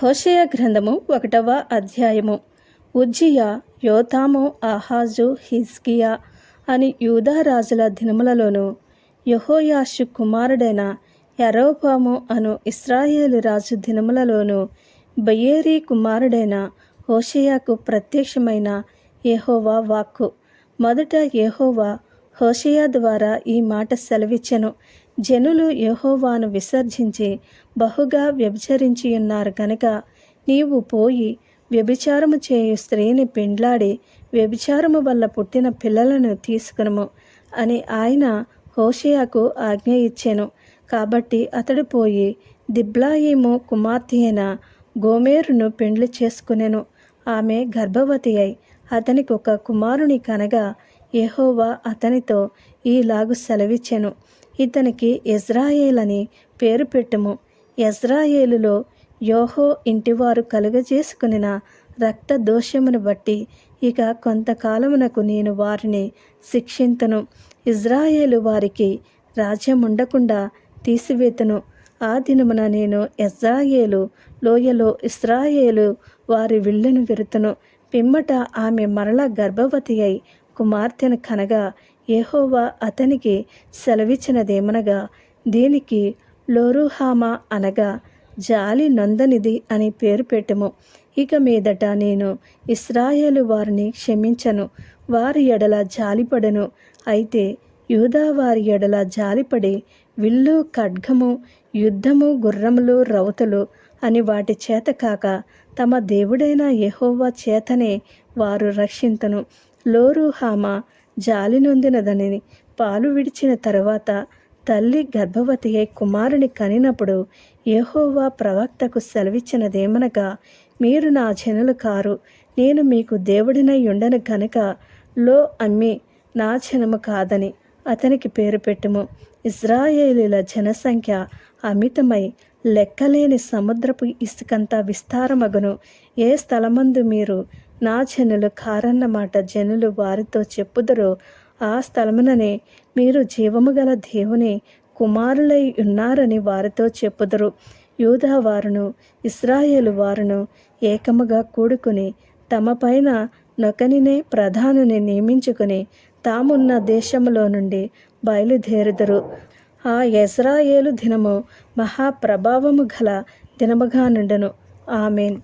హోషయ గ్రంథము ఒకటవ అధ్యాయము. ఉజ్జియా యోతాము ఆహాజు హిజ్కియా అని యూదా రాజుల దినములలోను యెహోయాషు కుమారుడైన ఎరోపాము అను ఇస్రాయేలు రాజు దినములలోను బయేరీ కుమారుడైన హోషయాకు ప్రత్యక్షమైన యెహోవా వాక్కు. మొదట యెహోవా హోషయా ద్వారా ఈ మాట సెలవిచ్చెను. జనులు యహోవాను విసర్జించి బహుగా వ్యభిచరించి ఉన్నారు నీవు పోయి వ్యభిచారము చేయు స్త్రీని పెండ్లాడి వ్యభిచారము వల్ల పుట్టిన పిల్లలను తీసుకునము అని ఆయన హోషయాకు ఆజ్ఞ ఇచ్చెను. కాబట్టి అతడు పోయి దిబ్లాయిము కుమార్తె అయిన గోమేరును పెండ్లి చేసుకునెను. ఆమె గర్భవతి అయి అతనికి ఒక కుమారుని కనగా యహోవా అతనితో ఈలాగు సెలవిచ్చెను. ఇతనికి ఇజ్రాయేల్ అని పేరు పెట్టుము. ఇజ్రాయేలులో యోహో ఇంటివారు కలుగజేసుకునిన రక్త దోషమును బట్టి ఇక కొంతకాలమునకు నేను వారిని శిక్షింతను. ఇజ్రాయేలు వారికి రాజ్యం ఉండకుండా తీసివేతను. ఆ దినమున నేను ఇజ్రాయేలు లోయలో ఇస్రాయేలు వారి విల్లును విరుతును. పిమ్మట ఆమె మరల గర్భవతి అయి కుమార్తెను కనగా ఏహోవా అతనికి సెలవిచ్చినదేమనగా దీనికి లోరుహామా అనగా జాలి నొందనిది అని పేరు పెట్టుము. ఇక మీదట నేను ఇస్రాయేలు వారిని క్షమించను. వారి ఎడల జాలిపడను. అయితే యూదా వారి ఎడల జాలిపడి విల్లు ఖడ్గము యుద్ధము గుర్రములు రౌతులు అని వాటి చేత కాక తమ దేవుడైన యహోవా చేతనే వారు రక్షింతను. లోరుహామ జాలి నొందినదని పాలు విడిచిన తరువాత తల్లి గర్భవతి అయి కుమారుని కనినప్పుడు యహోవా ప్రవక్తకు సెలవిచ్చినదేమనగా మీరు నా జనులు కారు నేను మీకు దేవుడినై ఉండను కనుక లో అమ్మి నా జనము కాదని అతనికి పేరు పెట్టుము. ఇజ్రాయేలీల జనసంఖ్య అమితమై లెక్కలేని సముద్రపు ఇసుకంత విస్తారమగును. ఏ స్థలమందు మీరు నా జనులు కారన్నమాట జనులు వారితో చెప్పుదరో ఆ స్థలముననే మీరు జీవము గల దేవుని కుమారులై ఉన్నారని వారితో చెప్పుదరు. యూదా వారును ఇస్రాయేలు వారును ఏకముగా కూడుకుని తమ పైన నొకనినే ప్రధానుని నియమించుకుని తామున్న దేశములో నుండి బయలుదేరుదరు. ఆ ఎజ్రాయేలు దినము మహాప్రభావము గల దినముగా నుండెను. ఆమెన్.